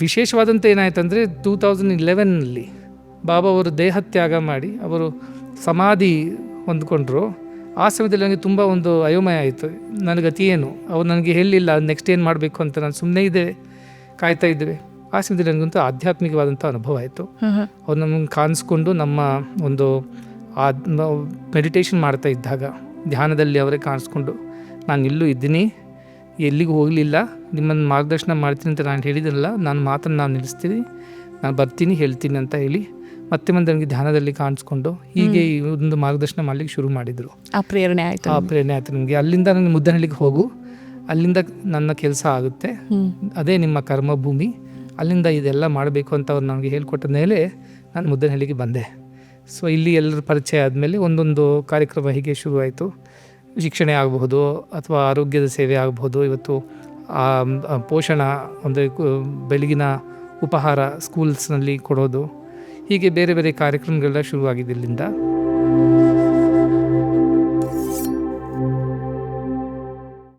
ವಿಶೇಷವಾದಂಥ ಏನಾಯ್ತಂದರೆ two thousand ಇಲೆವೆನ್ನಲ್ಲಿ ಬಾಬಾ ಅವರು ದೇಹತ್ಯಾಗ ಮಾಡಿ ಅವರು ಸಮಾಧಿ ಹೊಂದ್ಕೊಂಡ್ರು. ಆ ಸಮಯದಲ್ಲಿ ನನಗೆ ತುಂಬ ಒಂದು ಅಯೋಮಯ ಆಯಿತು. ನನಗೆ ಗತಿ ಏನು? ಅವ್ರು ನನಗೆ ಹೇಳಲಿಲ್ಲ ನೆಕ್ಸ್ಟ್ ಏನು ಮಾಡಬೇಕು ಅಂತ ನಾನು ಸುಮ್ಮನೆ ಇದ್ದೆ ಕಾಯ್ತಾ ಇದ್ದೇವೆ ಆ ಸಮಯದಲ್ಲಿ ನನಗಂತೂ ಆಧ್ಯಾತ್ಮಿಕವಾದಂಥ ಅನುಭವ ಆಯಿತು. ಅವ್ರು ನಮಗೆ ಕಾಣಿಸ್ಕೊಂಡು ನಮ್ಮ ಒಂದು ಮೆಡಿಟೇಷನ್ ಮಾಡ್ತಾ ಇದ್ದಾಗ ಧ್ಯಾನದಲ್ಲಿ ಅವರೇ ಕಾಣಿಸ್ಕೊಂಡು ನಾನು ಇಲ್ಲೂ ಇದ್ದೀನಿ ಎಲ್ಲಿಗೂ ಹೋಗಲಿಲ್ಲ. ನಿಮ್ಮನ್ನು ಮಾರ್ಗದರ್ಶನ ಮಾಡ್ತೀನಿ ಅಂತ ನಾನು ಹೇಳಿದ್ರಲ್ಲ ನಾನು ಮಾತನ್ನು ನಾನು ನಿಲ್ಲಿಸ್ತೀನಿ. ನಾನು ಬರ್ತೀನಿ ಹೇಳ್ತೀನಿ ಅಂತ ಹೇಳಿ ಮತ್ತೆ ಮುಂದೆ ನನಗೆ ಧ್ಯಾನದಲ್ಲಿ ಕಾಣಿಸ್ಕೊಂಡು ಹೀಗೆ ಈ ಒಂದು ಮಾರ್ಗದರ್ಶನ ಮಾಡಲಿಕ್ಕೆ ಶುರು ಮಾಡಿದರು. ಆ ಪ್ರೇರಣೆ ಆಯಿತು ಆ ಪ್ರೇರಣೆ ಆಯಿತು ನಿಮಗೆ. ಅಲ್ಲಿಂದ ನನಗೆ ಮುದ್ದನಹಳ್ಳಿಗೆ ಹೋಗು. ಅಲ್ಲಿಂದ ನನ್ನ ಕೆಲಸ ಆಗುತ್ತೆ. ಅದೇ ನಿಮ್ಮ ಕರ್ಮಭೂಮಿ. ಅಲ್ಲಿಂದ ಇದೆಲ್ಲ ಮಾಡಬೇಕು ಅಂತ ಅವ್ರು ನನಗೆ ಹೇಳ್ಕೊಟ್ಟ ಮೇಲೆ ನಾನು ಮುದ್ದನಹಳ್ಳಿಗೆ ಬಂದೆ. ಸೊ ಇಲ್ಲಿ ಎಲ್ಲರ ಪರಿಚಯ ಆದಮೇಲೆ ಒಂದೊಂದು ಕಾರ್ಯಕ್ರಮ ಹೀಗೆ ಶುರುವಾಯಿತು. ಶಿಕ್ಷಣ ಆಗಬಹುದು ಅಥವಾ ಆರೋಗ್ಯದ ಸೇವೆ ಆಗಬಹುದು. ಇವತ್ತು ಪೋಷಣ ಅಂದರೆ ಬೆಳಗಿನ ಉಪಹಾರ ಸ್ಕೂಲ್ಸ್ನಲ್ಲಿ ಕೊಡೋದು. ಹೀಗೆ ಬೇರೆ ಬೇರೆ ಕಾರ್ಯಕ್ರಮಗಳೆಲ್ಲ ಶುರುವಾಗಿದೆ ಇಲ್ಲಿಂದ